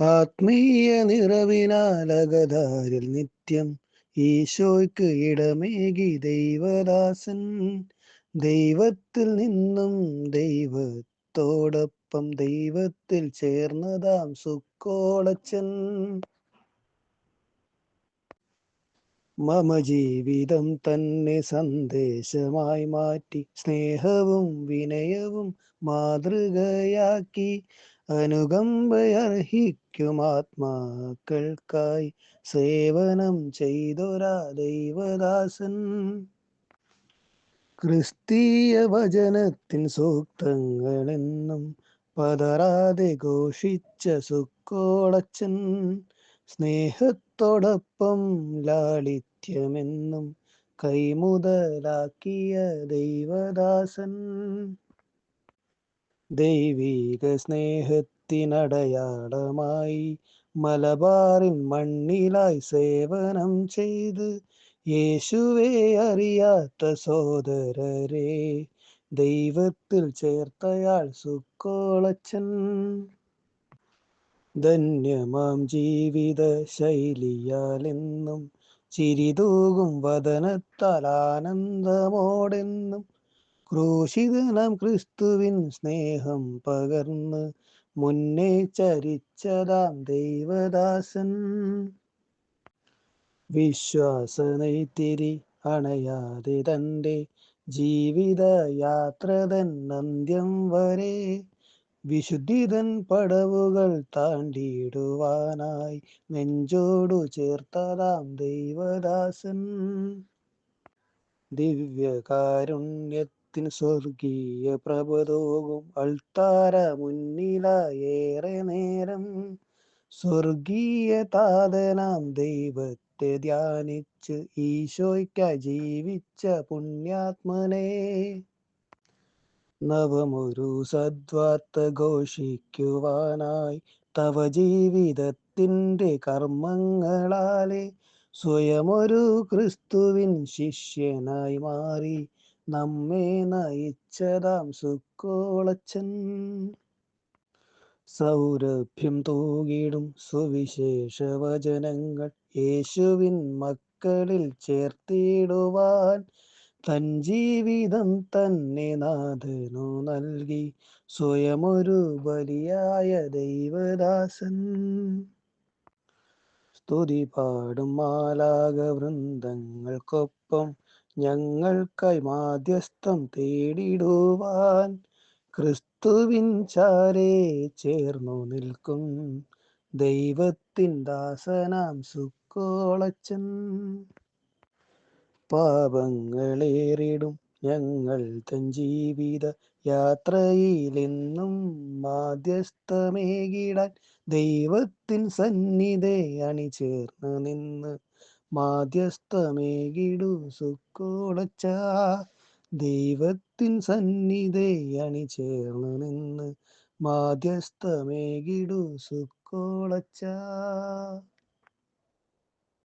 ആത്മീയ നിറവിനാലകതാരിൽ നിത്യം ഈശോയ്ക്ക് ഇടമേകി ദൈവദാസൻ. ദൈവത്തിൽ നിന്നും ദൈവത്തോടൊപ്പം ദൈവത്തിൽ ചേർന്നതാം സുക്കോളച്ചൻ. മമ ജീവിതം തന്നെ സന്ദേശമായി മാറ്റി സ്നേഹവും വിനയവും മാതൃകയാക്കി അനുകമ്പയർഹിക്കും ആത്മാക്കൾക്കായി സേവനം ചെയ്തൊരാ ദൈവദാസൻ. ക്രിസ്തീയ വചനത്തിൻ സൂക്തങ്ങളെന്നും പതറാതെ ഘോഷിച്ച സുക്കോളച്ചൻ സ്നേഹത്തോടൊപ്പം ലാളിത്യമെന്നും കൈമുതലാക്കിയ ദൈവദാസൻ. ദൈവീക സ്നേഹത്തിനടയാളമായി മലബാറിൻ മണ്ണിലായി സേവനം ചെയ്ത് യേശുവേ അറിയാത്ത സോദരരെ ദൈവത്തിൽ ചേർത്തയാൾ സുക്കോളച്ചൻ. ധന്യമാം ജീവിത ശൈലിയാലെന്നും ചിരിതൂകും വദനത്താൽ ആനന്ദമോടെന്നും ക്രൂശിതനാം ക്രിസ്തുവിൻ സ്നേഹം പകർന്ന് മുന്നേ ചരിച്ചതാം ദൈവദാസൻ. വിശ്വാസനൈത്തിരി അണയാതെ തന്റെ ജീവിത യാത്ര തന്നന്ത്യം വരെ വിശുദ്ധിതൻ പടവുകൾ താണ്ടിയിടുവാനായി നെഞ്ചോടു ചേർത്തതാം ദൈവദാസൻ. ദിവ്യകാരുണ്യത്തിൻ സ്വർഗീയ പ്രഭതോകും അൾത്താര മുന്നിലായേറെ നേരം സ്വർഗീയ താതനാം ദൈവത്തെ ധ്യാനിച്ച് ഈശോയ്ക്ക ജീവിച്ച പുണ്യാത്മനെ. നവമൊരു സദ്വാർത്ത ഘോഷിക്കുവാനായി തവ ജീവിതത്തിന്റെ കർമ്മങ്ങളാലെ സ്വയമൊരു ക്രിസ്തുവിൻ ശിഷ്യനായി മാറി നമ്മെ നയിച്ചതാം സുക്കോളച്ചൻ. സൗരഭ്യം തൂകിടും സുവിശേഷ വചനങ്ങൾ യേശുവിൻ മക്കളിൽ ചേർത്തിടുവാൻ തൻ ജീവിതം തന്നെ നാഥനു നൽകി. സ്വയമൊരു ബലിയായ ദൈവദാസൻ. സ്തുതി പാടും മാലാക വൃന്ദങ്ങൾക്കൊപ്പം ഞങ്ങൾക്കായി മാധ്യസ്ഥം തേടിടുവാൻ. ക്രിസ്തുവിൻ ചാരേ ചേർന്നു നിൽക്കും ദൈവത്തിൻ ദാസനാം സുക്കോളച്ചൻ. പാപങ്ങളേറിടും ഞങ്ങൾ തൻ ജീവിത യാത്രയിലെന്നും മാധ്യസ്ഥമേകിടാൻ ദൈവത്തിൻ സന്നിധി അണിചേർന്ന് നിന്ന് മാധ്യസ്ഥമേകിടു സുക്കോളച്ച ദൈവത്തിൻ സന്നിധി അണിചേർന്ന് നിന്ന് മാധ്യസ്ഥമേകിടു സുക്കോളച്ച